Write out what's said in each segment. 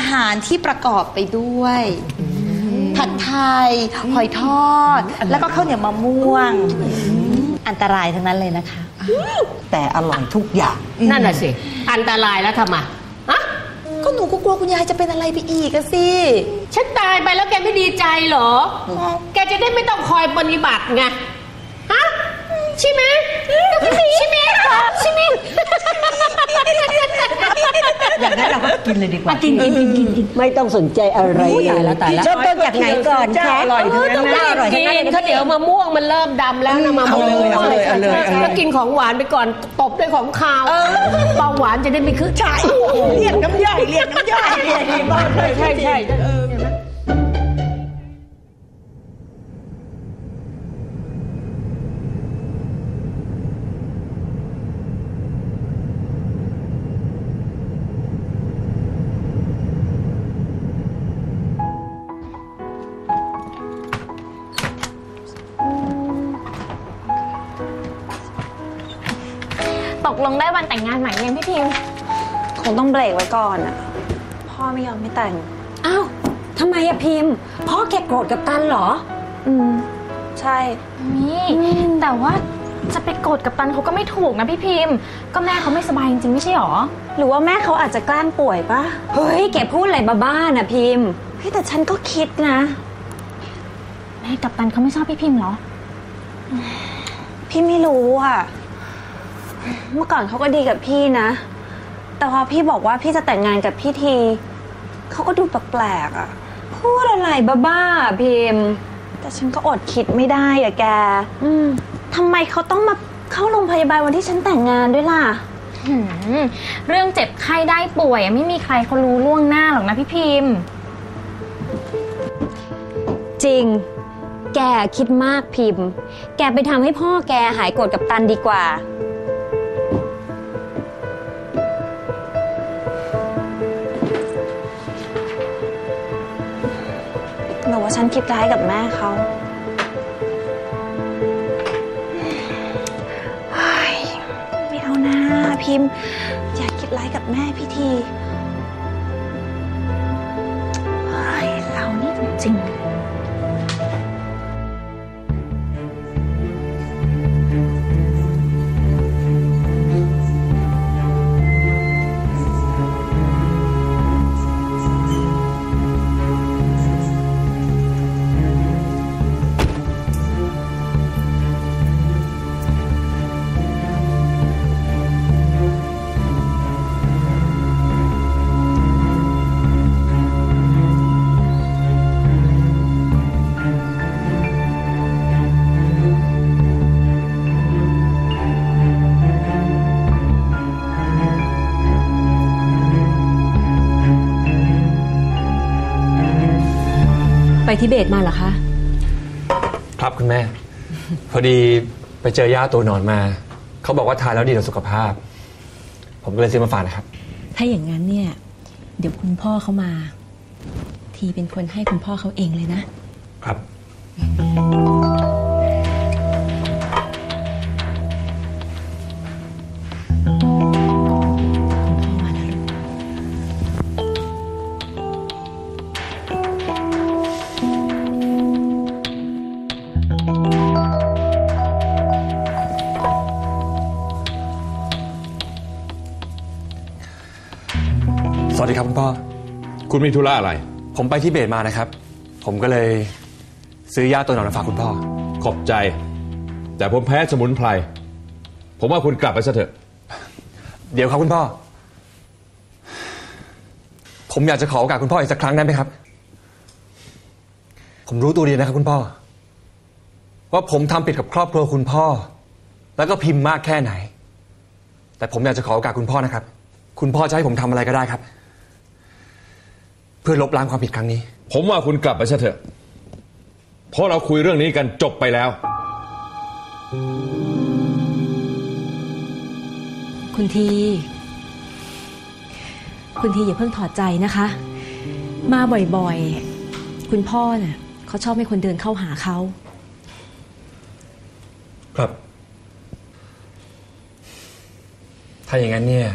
อาหารที่ประกอบไปด้วย ผัดไทย หอยทอด แล้วก็ข้าวเหนียวมะม่วง อันตรายทั้งนั้นเลยนะคะ แต่อร่อยทุกอย่าง นั่นน่ะสิ อันตรายแล้วทำไมฮะก็หนูก็กลัวคุณยายจะเป็นอะไรไปอีกอะสิ ฉันตายไปแล้วแกไม่ดีใจเหรอ แกจะได้ไม่ต้องคอยปฏิบัติไง ฮะ ใช่ไหมใช่ไหมใช่ไหม อย่างนั้นเราก็กินเลยดีกว่า กินกินกินกินกินไม่ต้องสนใจอะไรอุ๊ยเลตายยแล้วตายแล้วเริ่มต้นจากไหนก่อนเจ้าคะอร่อยเอทั้งอนั้ต้อนงนะรีบกินข้าวเหนียวมะม่วงมันเริ่มดำแล้วนะมะม่วงเอาเลยเอาเลยเอาเลยเอาเลยแล้วกินของหวานไปก่อนตบด้วยของคาวเบาหวานจะได้ไม่ขึ้นใช่เรียกน้ำย่อยเรียกน้ำย่อยดีมากเลยใช่ใช่ ลงได้วันแต่งงานใหม่ยังพี่พิมพ์คงต้องเบรกไว้ก่อนอะพ่อไม่ยอมไม่แต่ง อ้าวทำไมอะพิมพ์พ่อแกโกรธกับตันเหรอ อืม ใช่ นี่แต่ว่าจะไปโกรธกับตันเขาก็ไม่ถูกนะพี่พิมพ์ ก็แม่เขาไม่สบายจริงๆไม่ใช่หรอ หรือว่าแม่เขาอาจจะแกล้งป่วยปะเฮ้ยแกพูดอะไรบ้าๆนะพิมพ์เฮ้ยแต่ฉันก็คิดนะ แม่กับตันเขาไม่ชอบพี่พิมพ์เหรอ พี่ไม่รู้อะ เมื่อก่อนเขาก็ดีกับพี่นะ แต่พอพี่บอกว่าพี่จะแต่งงานกับพี่ที เขาก็ดูแปลกๆอะพูดอะไรบ้าๆอะพิมพ์ แต่ฉันก็อดคิดไม่ได้อะแก อืม ทำไมเขาต้องมาเข้าโรงพยาบาลวันที่ฉันแต่งงานด้วยล่ะ หืมเรื่องเจ็บไข้ได้ป่วยอะไม่มีใครเขารู้ล่วงหน้าหรอกนะพี่พิมพ์ จริง แกคิดมากพิมพ์ แกไปทำให้พ่อแกหายโกรธกับตันดีกว่า หรือว่าฉันคิดร้ายกับแม่เขาเฮ้ยไม่เอานะพิมพ์ อย่าคิดร้ายกับแม่พี่ทีเฮ้ยเรานี่จริง ไปทิเบตมาเหรอคะ ครับคุณแม่ พอดีไปเจอย่าตัวหนอนมา เขาบอกว่าทานแล้วดีต่อสุขภาพ ผมก็เลยซื้อมาฝากนะครับ ถ้าอย่างนั้นเนี่ย เดี๋ยวคุณพ่อเขามา ทีเป็นคนให้คุณพ่อเขาเองเลยนะ ครับ คุณมีธุระอะไร ผมไปที่เบตมานะครับ ผมก็เลยซื้อย่าตัวหนอนมาฝากคุณพ่อ ขอบใจ แต่ผมแพ้สมุนไพร ผมว่าคุณกลับไปซะเถอะ เดี๋ยวครับคุณพ่อ ผมอยากจะขอโอกาสคุณพ่ออีกสักครั้งได้ไหมครับ ผมรู้ตัวดีนะครับคุณพ่อ ว่าผมทำผิดกับครอบครัวคุณพ่อ แล้วก็พิมพ์มากแค่ไหน แต่ผมอยากจะขอโอกาสคุณพ่อนะครับ คุณพ่อจะให้ผมทำอะไรก็ได้ครับ เพื่อลบล้างความผิดครั้งนี้ ผมว่าคุณกลับไปซะเถอะ เพราะเราคุยเรื่องนี้กันจบไปแล้ว คุณที คุณทีอย่าเพิ่งถอดใจนะคะ มาบ่อยๆ คุณพ่อน่ะเขาชอบให้คนเดินเข้าหาเขา ครับ ถ้าอย่างนั้นเนี่ย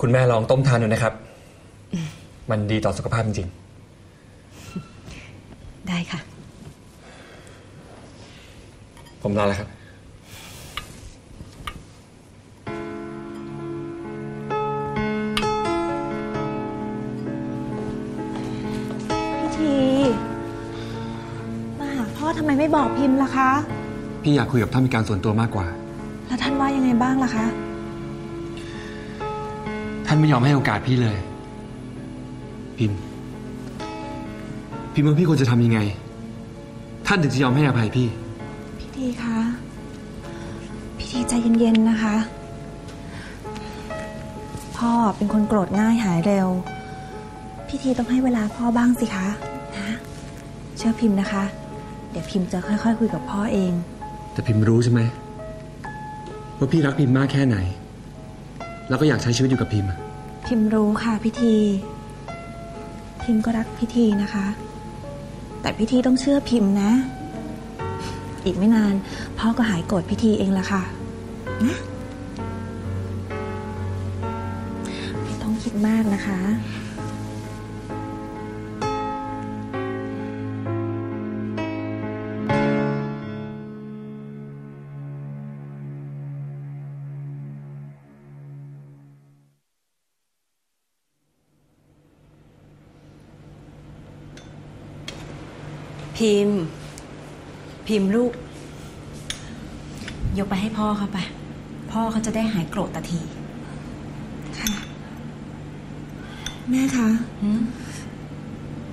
คุณแม่ลองต้มทานดูนะครับ มันดีต่อสุขภาพจริงได้ค่ะๆผมลาแล้วครับ พี่ที มาหาพ่อทำไมไม่บอกพิมพ์ล่ะคะ พี่อยากคุยกับท่านเป็นการส่วนตัวมากกว่า แล้วท่านว่ายังไงบ้างล่ะคะ ท่านไม่ยอมให้โอกาสพี่เลย พิมพ์ พิมพ์ว่าพี่ควรจะทำยังไง ท่านถึงจะยอมให้อภัยพี่ พี่ทีคะ พี่ทีใจเย็นๆนะคะ พ่อเป็นคนโกรธง่ายหายเร็ว พี่ทีต้องให้เวลาพ่อบ้างสิคะนะเชื่อพิมพ์นะคะ เดี๋ยวพิมพ์จะค่อย ๆ คุยกับพ่อเอง แต่พิมพ์รู้ใช่ไหมว่าพี่รักพิมพ์มากแค่ไหน แล้วก็อยากใช้ชีวิตอยู่กับพิมพ์อะพิมพ์รู้ค่ะพิธี พิมก็รักพิธีนะคะ แต่พิธีต้องเชื่อพิมพ์นะ อีกไม่นาน พ่อก็หายโกรธพิธีเองละค่ะ นะ ไม่ต้องคิดมากนะคะ พิมพ์ พิมพ์ลูก ยกไปให้พ่อเขาไป พ่อเขาจะได้หายโกรธตาทีค่ะ แม่คะหืม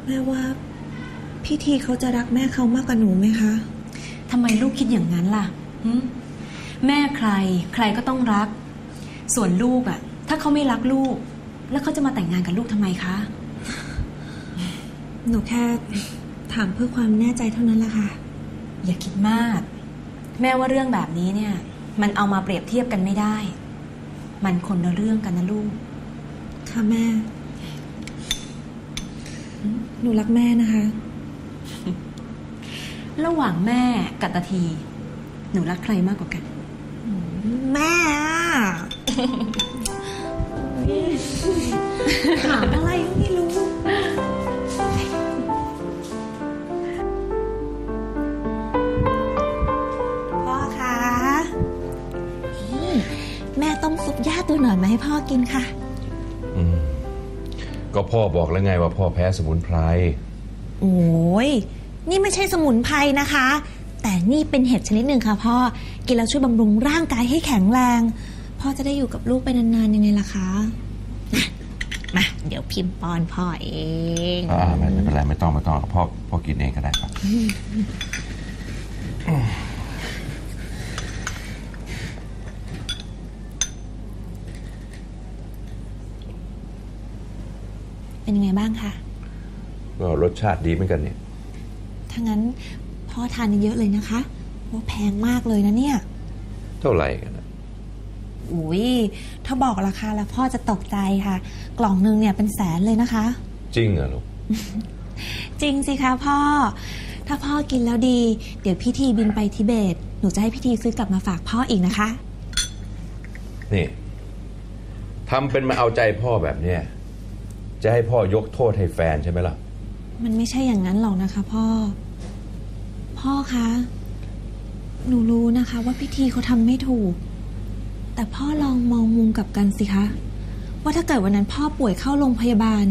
แม่ว่าพิธีเขาจะรักแม่เขามากกว่าหนูไหมคะทำไมลูกคิดอย่างนั้นล่ะหืมแม่ใคร ใครก็ต้องรัก ส่วนลูกอะถ้าเขาไม่รักลูก แล้วเขาจะมาแต่งงานกับลูกทำไมคะ หนูแค่ ถามเพื่อความแน่ใจเท่านั้นแหละค่ะ อย่าคิดมาก แม่ว่าเรื่องแบบนี้เนี่ย มันเอามาเปรียบเทียบกันไม่ได้ มันคนละเรื่องกันนะลูก ค่ะแม่ หนูรักแม่นะคะ ระหว่างแม่กับตาที หนูรักใครมากกว่ากัน แม่อะถามอะไรก็ไม่รู้ พ่อบอกแล้วไงว่าพ่อแพ้สมุนไพร โอ้ย นี่ไม่ใช่สมุนไพรนะคะ แต่นี่เป็นเห็ดชนิดหนึ่งค่ะพ่อ กินแล้วช่วยบำรุงร่างกายให้แข็งแรง พ่อจะได้อยู่กับลูกไปนานๆยังไงล่ะคะนะมา เดี๋ยวพิมพ์ป้อนพ่อเองอ่าไม่ไม่เป็นไรไม่ต้องไม่ต้องพ่อพ่อกินเองก็ได้ครับ เป็นยังไงบ้างคะก็รสชาติดีเหมือนกันเนี่ยถ้างั้นพ่อทานเยอะๆเลยนะคะว่าแพงมากเลยนะเนี่ย เท่าไหร่กันนะอุ้ยถ้าบอกราคาแล้วพ่อจะตกใจค่ะ กล่องหนึงเนี่ยเป็นแสนเลยนะคะ จริงเหรอลูก จริงสิคะพ่อ ถ้าพ่อกินแล้วดี เดี๋ยวพี่ทีบินไปทิเบต หนูจะให้พี่ทีซื้อกลับมาฝากพ่ออีกนะคะ นี่ทำเป็นมาเอาใจพ่อแบบเนี้ย จะให้พ่อยกโทษให้แฟนใช่ไหมล่ะ มันไม่ใช่อย่างนั้นหรอกนะคะพ่อ พ่อคะ หนูรู้นะคะ ว่าพี่ทีเขาทำไม่ถูก แต่พ่อลองมองมุมกลับกันสิคะ ว่าถ้าเกิดวันนั้นพ่อป่วยเข้าโรงพยาบาล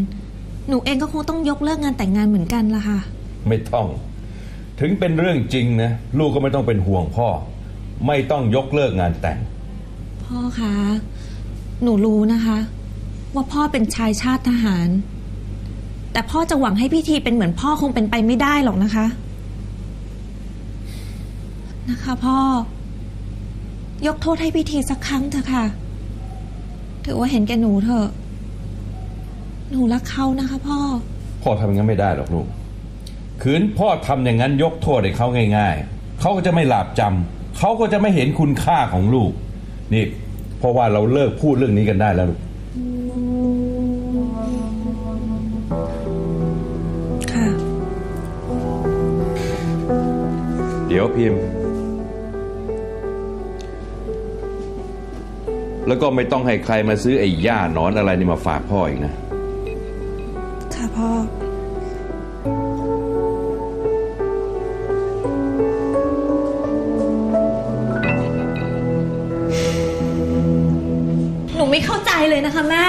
หนูเองก็คงต้องยกเลิกงานแต่งงานเหมือนกันละค่ะ ไม่ต้อง ถึงเป็นเรื่องจริงนะลูกก็ไม่ต้องเป็นห่วงพ่อ ไม่ต้องยกเลิกงานแต่ง พ่อคะ หนูรู้นะคะ ว่าพ่อเป็นชายชาติทหาร แต่พ่อจะหวังให้พี่ทีเป็นเหมือนพ่อคงเป็นไปไม่ได้หรอกนะคะ นะคะพ่อ ยกโทษให้พี่ทีสักครั้งเถอะค่ะ ถือว่าเห็นแก่หนูเถอะ หนูรักเขานะคะพ่อ พ่อทำอย่างนั้นไม่ได้หรอกลูกขืนพ่อทำอย่างนั้นยกโทษให้เขาง่าย ๆ เขาก็จะไม่หลาบจำเขาก็จะไม่เห็นคุณค่าของลูก นี่ เพราะว่าเราเลิกพูดเรื่องนี้กันได้แล้วลูก เดี๋ยวพิมพ์ แล้วก็ไม่ต้องให้ใครมาซื้อไอ้หญ้าหนอนอะไรนี่มาฝากพ่ออีกนะพ่อ หนูไม่เข้าใจเลยนะคะแม่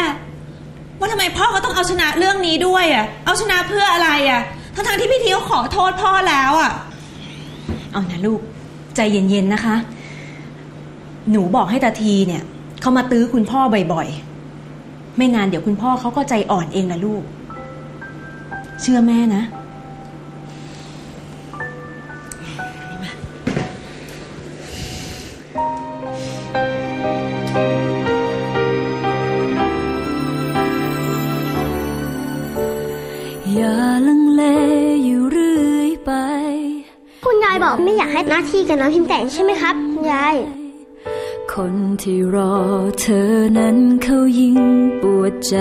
ว่าทำไมพ่อก็ต้องเอาชนะเรื่องนี้ด้วยอะ เอาชนะเพื่ออะไรอะ ทั้งๆที่พี่ทีเขาขอโทษพ่อแล้วอะ เอานะลูก ใจเย็นๆนะคะ หนูบอกให้ตาทีเนี่ยเขามาตื้อคุณพ่อบ่อยๆ ไม่งานเดี๋ยวคุณพ่อเขาก็ใจอ่อนเองนะลูก เชื่อแม่นะ หน้าที่กับน้องพิมแต่งใช่ไหมครับคุณยาย คนที่รอเธอนั้นเขายิ่งปวดใจ